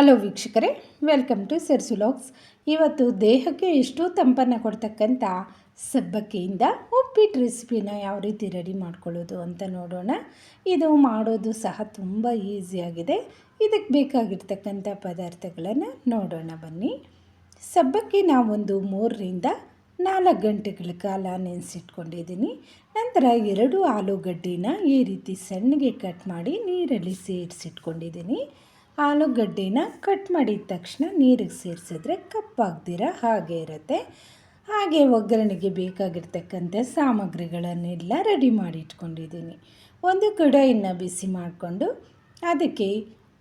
Hello ವೀಕ್ಷಕರೇ, welcome to ಸೆರ್ಸುಲಾಗ್ಸ್ ಇವತ್ತು ದೇಹಕ್ಕೆ ಎಷ್ಟು ತಂಪನ್ನು ಕೊಡ್ತಕ್ಕಂಥ ಸಬ್ಬಕ್ಕಿಯಿಂದ ಉಪ್ಪಿಟ್ಟು ರೆಸಿಪಿನ ಯಾವ ರೀತಿ ರೆಡಿ ಮಾಡ್ಕೊಳ್ಳೋದು ಅಂತ ನೋಡೋಣ. ಇದು ಮಾಡೋದು ಸಹ ತುಂಬ ಈಸಿಯಾಗಿದೆ ಇದಕ್ಕೆ ಬೇಕಾಗಿರ್ತಕ್ಕಂಥ ಪದಾರ್ಥಗಳನ್ನು ನೋಡೋಣ ಬನ್ನಿ. ಸಬ್ಬಕ್ಕಿ ನಾವೊಂದು ಮೂರರಿಂದ ನಾಲ್ಕು ಗಂಟೆಗಳ ಕಾಲ ನೆನೆಸಿಟ್ಕೊಂಡಿದ್ದೀನಿ. ನಂತರ ಎರಡು ಆಲೂಗಡ್ಡಿನ ಈ ರೀತಿ ಸಣ್ಣಗೆ ಕಟ್ ಮಾಡಿ ನೀರಲ್ಲಿ ಸೇರಿಸಿಟ್ಕೊಂಡಿದ್ದೀನಿ. ಆಲೂಗಡ್ಡೆನ ಕಟ್ ಮಾಡಿದ ತಕ್ಷಣ ನೀರಿಗೆ ಸೇರಿಸಿದ್ರೆ ಕಪ್ಪಾಗ್ದಿರ ಹಾಗೆ ಇರುತ್ತೆ. ಹಾಗೆ ಒಗ್ಗರಣೆಗೆ ಬೇಕಾಗಿರ್ತಕ್ಕಂಥ ಸಾಮಗ್ರಿಗಳನ್ನೆಲ್ಲ ರೆಡಿ ಮಾಡಿ ಇಟ್ಕೊಂಡಿದ್ದೀನಿ. ಒಂದು ಕಡಾಯಿನ ಬಿಸಿ ಮಾಡಿಕೊಂಡು ಅದಕ್ಕೆ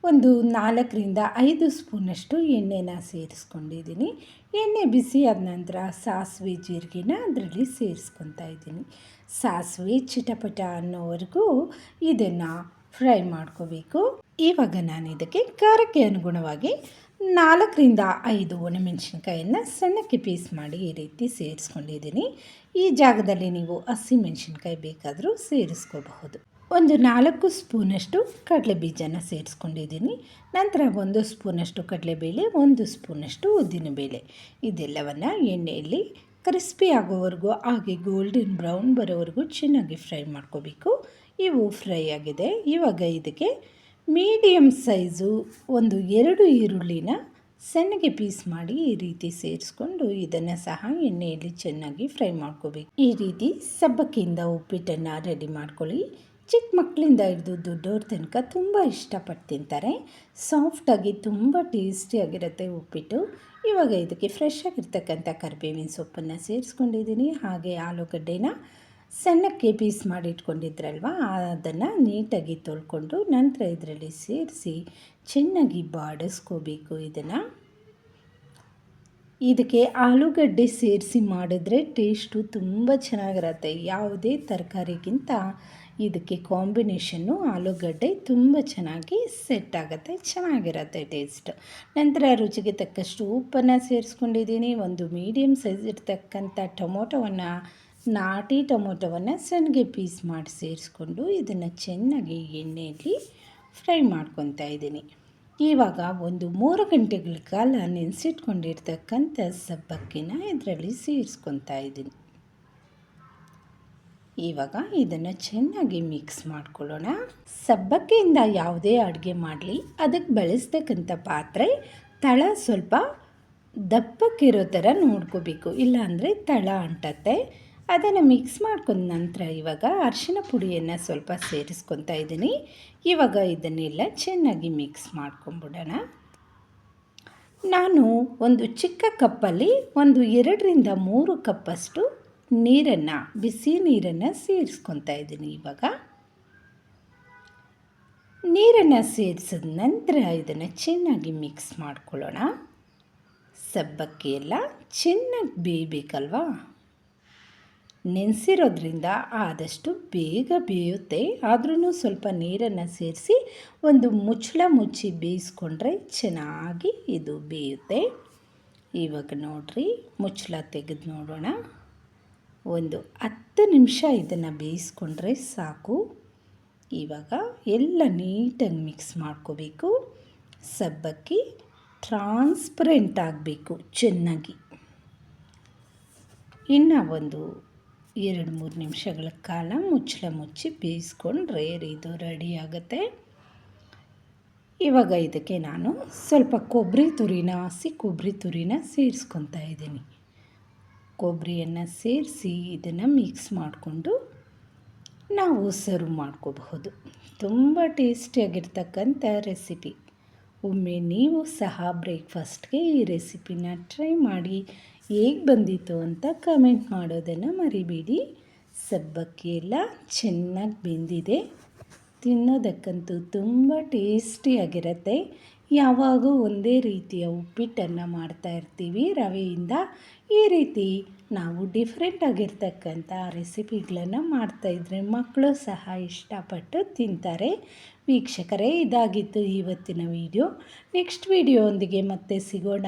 ಒಂದು ನಾಲ್ಕರಿಂದ ಐದು ಸ್ಪೂನಷ್ಟು ಎಣ್ಣೆನ ಸೇರಿಸ್ಕೊಂಡಿದ್ದೀನಿ. ಎಣ್ಣೆ ಬಿಸಿ ಆದ ನಂತರ ಸಾಸಿವೆ ಜೀರಿಗೆನ ಅದರಲ್ಲಿ ಸೇರಿಸ್ಕೊತಾ ಇದ್ದೀನಿ. ಸಾಸಿವೆ ಚಿಟಪಟ ಅನ್ನೋವರೆಗೂ ಇದನ್ನು ಫ್ರೈ ಮಾಡ್ಕೋಬೇಕು. ಇವಾಗ ನಾನು ಇದಕ್ಕೆ ಖಾರಕ್ಕೆ ಅನುಗುಣವಾಗಿ ನಾಲ್ಕರಿಂದ ಐದು ಒಣಮೆಣಸಿನ್ಕಾಯನ್ನು ಸಣ್ಣಕ್ಕೆ ಪೀಸ್ ಮಾಡಿ ಈ ರೀತಿ ಸೇರಿಸ್ಕೊಂಡಿದ್ದೀನಿ. ಈ ಜಾಗದಲ್ಲಿ ನೀವು ಹಸಿಮೆಣಸಿನ್ಕಾಯಿ ಬೇಕಾದರೂ ಸೇರಿಸ್ಕೋಬಹುದು. ಒಂದು ನಾಲ್ಕು ಸ್ಪೂನಷ್ಟು ಕಡಲೆ ಬೀಜನ ಸೇರಿಸ್ಕೊಂಡಿದ್ದೀನಿ. ನಂತರ ಒಂದು ಸ್ಪೂನಷ್ಟು ಕಡಲೆಬೇಳೆ, ಒಂದು ಸ್ಪೂನಷ್ಟು ಉದ್ದಿನಬೇಳೆ. ಇದೆಲ್ಲವನ್ನು ಎಣ್ಣೆಯಲ್ಲಿ ಕ್ರಿಸ್ಪಿ ಆಗೋವರೆಗೂ ಹಾಗೆ ಗೋಲ್ಡನ್ ಬ್ರೌನ್ ಬರೋವರೆಗೂ ಚೆನ್ನಾಗಿ ಫ್ರೈ ಮಾಡ್ಕೋಬೇಕು. ಇವು ಫ್ರೈ ಆಗಿದೆ. ಇವಾಗ ಇದಕ್ಕೆ ಮೀಡಿಯಮ್ ಸೈಜು ಒಂದು ಎರಡು ಈರುಳ್ಳಿನ ಸಣ್ಣಗೆ ಪೀಸ್ ಮಾಡಿ ಈ ರೀತಿ ಸೇರಿಸ್ಕೊಂಡು ಇದನ್ನು ಸಹ ಎಣ್ಣೆಯಲ್ಲಿ ಚೆನ್ನಾಗಿ ಫ್ರೈ ಮಾಡ್ಕೋಬೇಕು. ಈ ರೀತಿ ಸಬ್ಬಕ್ಕಿಯಿಂದ ಉಪ್ಪಿಟ್ಟನ್ನು ರೆಡಿ ಮಾಡ್ಕೊಳ್ಳಿ. ಚಿಕ್ಕ ಮಕ್ಕಳಿಂದ ಹಿಡಿದು ದೊಡ್ಡವ್ರ ತನಕ ತುಂಬ ಇಷ್ಟಪಟ್ಟು ತಿಂತಾರೆ. ಸಾಫ್ಟಾಗಿ ತುಂಬ ಟೇಸ್ಟಿಯಾಗಿರುತ್ತೆ ಉಪ್ಪಿಟ್ಟು. ಇವಾಗ ಇದಕ್ಕೆ ಫ್ರೆಶ್ ಆಗಿರ್ತಕ್ಕಂಥ ಕರಿಬೇವಿನ ಸೊಪ್ಪನ್ನು ಸೇರಿಸ್ಕೊಂಡಿದ್ದೀನಿ. ಹಾಗೆ ಆಲೂಗಡ್ಡೆನ ಸಣ್ಣಕ್ಕೆ ಪೀಸ್ ಮಾಡಿ ಇಟ್ಕೊಂಡಿದ್ರಲ್ವ ಅದನ್ನು ನೀಟಾಗಿ ತೊಳ್ಕೊಂಡು ನಂತರ ಇದರಲ್ಲಿ ಸೇರಿಸಿ ಚೆನ್ನಾಗಿ ಬಾಡಿಸ್ಕೋಬೇಕು ಇದನ್ನು. ಇದಕ್ಕೆ ಆಲೂಗಡ್ಡೆ ಸೇರಿಸಿ ಮಾಡಿದ್ರೆ ಟೇಸ್ಟು ತುಂಬ ಚೆನ್ನಾಗಿರುತ್ತೆ. ಯಾವುದೇ ತರಕಾರಿಗಿಂತ ಇದಕ್ಕೆ ಕಾಂಬಿನೇಷನ್ನು ಆಲೂಗಡ್ಡೆ ತುಂಬ ಚೆನ್ನಾಗಿ ಸೆಟ್ ಆಗುತ್ತೆ. ಚೆನ್ನಾಗಿರುತ್ತೆ ಟೇಸ್ಟ್ ನಂತರ ರುಚಿಗೆ ತಕ್ಕಷ್ಟು ಉಪ್ಪನ್ನು ಸೇರಿಸ್ಕೊಂಡಿದ್ದೀನಿ. ಒಂದು ಮೀಡಿಯಮ್ ಸೈಜ್ ಇರ್ತಕ್ಕಂಥ ಟೊಮೊಟೊವನ್ನು ನಾಟಿ ಟೊಮೊಟೊವನ್ನು ಸಣ್ಣಗೆ ಪೀಸ್ ಮಾಡಿ ಸೇರಿಸ್ಕೊಂಡು ಇದನ್ನು ಚೆನ್ನಾಗಿ ಎಣ್ಣೆಯಲ್ಲಿ ಫ್ರೈ ಮಾಡ್ಕೊತಾ ಇದ್ದೀನಿ. ಇವಾಗ ಒಂದು ಮೂರು ಗಂಟೆಗಳ ಕಾಲ ನೆನೆಸಿಟ್ಕೊಂಡಿರ್ತಕ್ಕಂಥ ಸಬ್ಬಕ್ಕಿನ ಇದರಲ್ಲಿ ಸೇರಿಸ್ಕೊತಾ ಇದ್ದೀನಿ. ಇವಾಗ ಇದನ್ನು ಚೆನ್ನಾಗಿ ಮಿಕ್ಸ್ ಮಾಡ್ಕೊಳ್ಳೋಣ. ಸಬ್ಬಕ್ಕಿಯಿಂದ ಯಾವುದೇ ಅಡುಗೆ ಮಾಡಲಿ, ಅದಕ್ಕೆ ಬಳಸ್ತಕ್ಕಂಥ ಪಾತ್ರೆ ತಳ ಸ್ವಲ್ಪ ದಪ್ಪಕ್ಕಿರೋ ಥರ ನೋಡ್ಕೋಬೇಕು. ಇಲ್ಲಾಂದರೆ ತಳ ಅಂಟತ್ತೆ. ಅದನ್ನು ಮಿಕ್ಸ್ ಮಾಡ್ಕೊಂಡ ನಂತರ ಇವಾಗ ಅರಿಶಿನ ಪುಡಿಯನ್ನು ಸ್ವಲ್ಪ ಸೇರಿಸ್ಕೊತಾ ಇದ್ದೀನಿ. ಇವಾಗ ಇದನ್ನೆಲ್ಲ ಚೆನ್ನಾಗಿ ಮಿಕ್ಸ್ ಮಾಡ್ಕೊಂಬಿಡೋಣ. ನಾನು ಒಂದು ಚಿಕ್ಕ ಕಪ್ಪಲ್ಲಿ ಒಂದು ಎರಡರಿಂದ ಮೂರು ಕಪ್ಪಷ್ಟು ನೀರನ್ನು, ಬಿಸಿ ನೀರನ್ನು ಸೇರಿಸ್ಕೊತಾ ಇದ್ದೀನಿ ಇವಾಗ. ನೀರನ್ನು ಸೇರಿಸಿದ ನಂತರ ಇದನ್ನು ಚೆನ್ನಾಗಿ ಮಿಕ್ಸ್ ಮಾಡ್ಕೊಳ್ಳೋಣ. ಸಬ್ಬಕ್ಕಿ ಎಲ್ಲ ಚೆನ್ನಾಗಿ ಬೇಯಬೇಕಲ್ವಾ? ನೆನೆಸಿರೋದ್ರಿಂದ ಆದಷ್ಟು ಬೇಗ ಬೇಯುತ್ತೆ. ಆದ್ರೂ ಸ್ವಲ್ಪ ನೀರನ್ನು ಸೇರಿಸಿ ಒಂದು ಮುಚ್ಚಳ ಮುಚ್ಚಿ ಬೇಯಿಸ್ಕೊಂಡ್ರೆ ಚೆನ್ನಾಗಿ ಇದು ಬೇಯುತ್ತೆ. ಇವಾಗ ನೋಡ್ರಿ, ಮುಚ್ಚಳ ತೆಗೆದು ನೋಡೋಣ. ಒಂದು ಹತ್ತು ನಿಮಿಷ ಇದನ್ನು ಬೇಯಿಸ್ಕೊಂಡ್ರೆ ಸಾಕು. ಇವಾಗ ಎಲ್ಲ ನೀಟಾಗಿ ಮಿಕ್ಸ್ ಮಾಡ್ಕೋಬೇಕು. ಸಬ್ಬಕ್ಕಿ ಟ್ರಾನ್ಸ್ಪರೆಂಟ್ ಆಗಬೇಕು ಚೆನ್ನಾಗಿ. ಇನ್ನು ಒಂದು ಎರಡು ಮೂರು ನಿಮಿಷಗಳ ಕಾಲ ಮುಚ್ಚಳ ಮುಚ್ಚಿ ಬೇಯಿಸ್ಕೊಂಡ್ರೆ ಇದು ರೆಡಿ ಆಗುತ್ತೆ. ಇವಾಗ ಇದಕ್ಕೆ ನಾನು ಸ್ವಲ್ಪ ಕೊಬ್ಬರಿ ತುರಿನ, ಹಸಿ ಕೊಬ್ಬರಿ ತುರಿನ ಸೇರಿಸ್ಕೊತಾ ಇದ್ದೀನಿ. ಕೊಬ್ಬರಿಯನ್ನು ಸೇರಿಸಿ ಇದನ್ನು ಮಿಕ್ಸ್ ಮಾಡಿಕೊಂಡು ನಾವು ಸರ್ವ್ ಮಾಡ್ಕೋಬಹುದು. ತುಂಬ ಟೇಸ್ಟಿಯಾಗಿರ್ತಕ್ಕಂಥ ರೆಸಿಪಿ ಒಮ್ಮೆ ನೀವು ಸಹ ಬ್ರೇಕ್ಫಾಸ್ಟ್ಗೆ ಈ ರೆಸಿಪಿನ ಟ್ರೈ ಮಾಡಿ. ಹೇಗೆ ಬಂದಿತ್ತು ಅಂತ ಕಮೆಂಟ್ ಮಾಡೋದನ್ನು ಮರಿಬೇಡಿ. ಸಬ್ಬಕ್ಕಿ ಎಲ್ಲ ಚೆನ್ನಾಗಿ ಬೆಂದಿದೆ. ತಿನ್ನೋದಕ್ಕಂತೂ ತುಂಬ ಟೇಸ್ಟಿಯಾಗಿರುತ್ತೆ ಯಾವಾಗೂ ಒಂದೇ ರೀತಿಯ ಉಪ್ಪಿಟ್ಟನ್ನು ಮಾಡ್ತಾ ಇರ್ತೀವಿ ರವೆಯಿಂದ. ಈ ರೀತಿ ನಾವು ಡಿಫ್ರೆಂಟ್ ಆಗಿರ್ತಕ್ಕಂಥ ರೆಸಿಪಿಗಳನ್ನು ಮಾಡ್ತಾಯಿದ್ರೆ ಮಕ್ಕಳು ಸಹ ಇಷ್ಟಪಟ್ಟು ತಿಂತಾರೆ. ವೀಕ್ಷಕರೇ, ಇದಾಗಿತ್ತು ಇವತ್ತಿನ ವಿಡಿಯೋ ನೆಕ್ಸ್ಟ್ ವೀಡಿಯೋ ಒಂದಿಗೆ ಮತ್ತೆ ಸಿಗೋಣ.